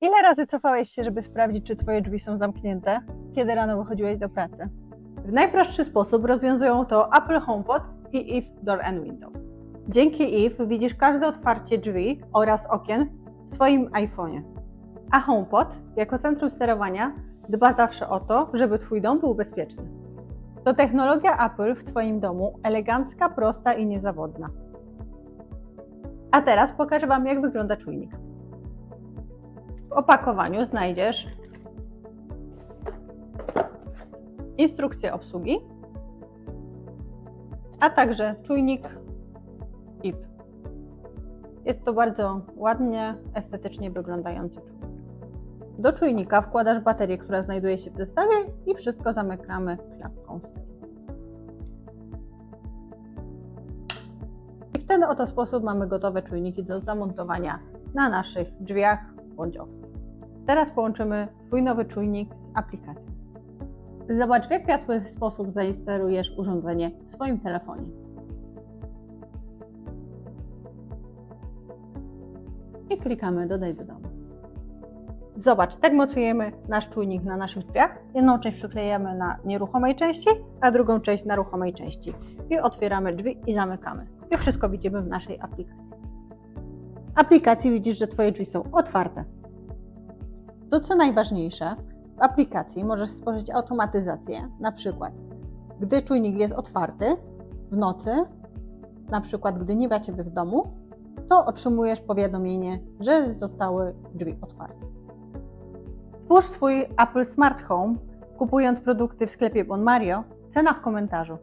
Ile razy cofałeś się, żeby sprawdzić, czy twoje drzwi są zamknięte, kiedy rano wychodziłeś do pracy? W najprostszy sposób rozwiązują to Apple HomePod i If Door and Window. Dzięki If widzisz każde otwarcie drzwi oraz okien w swoim iPhone'ie. A HomePod, jako centrum sterowania, dba zawsze o to, żeby twój dom był bezpieczny. To technologia Apple w twoim domu elegancka, prosta i niezawodna. A teraz pokażę Wam, jak wygląda czujnik. Opakowaniu znajdziesz instrukcję obsługi, a także czujnik IF. Jest to bardzo ładnie, estetycznie wyglądający czujnik. Do czujnika wkładasz baterię, która znajduje się w zestawie i wszystko zamykamy klapką z tyłu. I w ten oto sposób mamy gotowe czujniki do zamontowania na naszych drzwiach bądź oknach. Teraz połączymy Twój nowy czujnik z aplikacją. Zobacz, w jak łatwy sposób zainstalujesz urządzenie w swoim telefonie. I klikamy Dodaj do domu. Zobacz, tak mocujemy nasz czujnik na naszych drzwiach. Jedną część przyklejamy na nieruchomej części, a drugą część na ruchomej części. I otwieramy drzwi i zamykamy. I wszystko widzimy w naszej aplikacji. W aplikacji widzisz, że Twoje drzwi są otwarte. To co najważniejsze, w aplikacji możesz stworzyć automatyzację, na przykład gdy czujnik jest otwarty w nocy, na przykład gdy nie ma Ciebie w domu, to otrzymujesz powiadomienie, że zostały drzwi otwarte. Twórz swój Apple Smart Home, kupując produkty w sklepie Bon Mario, cena w komentarzu.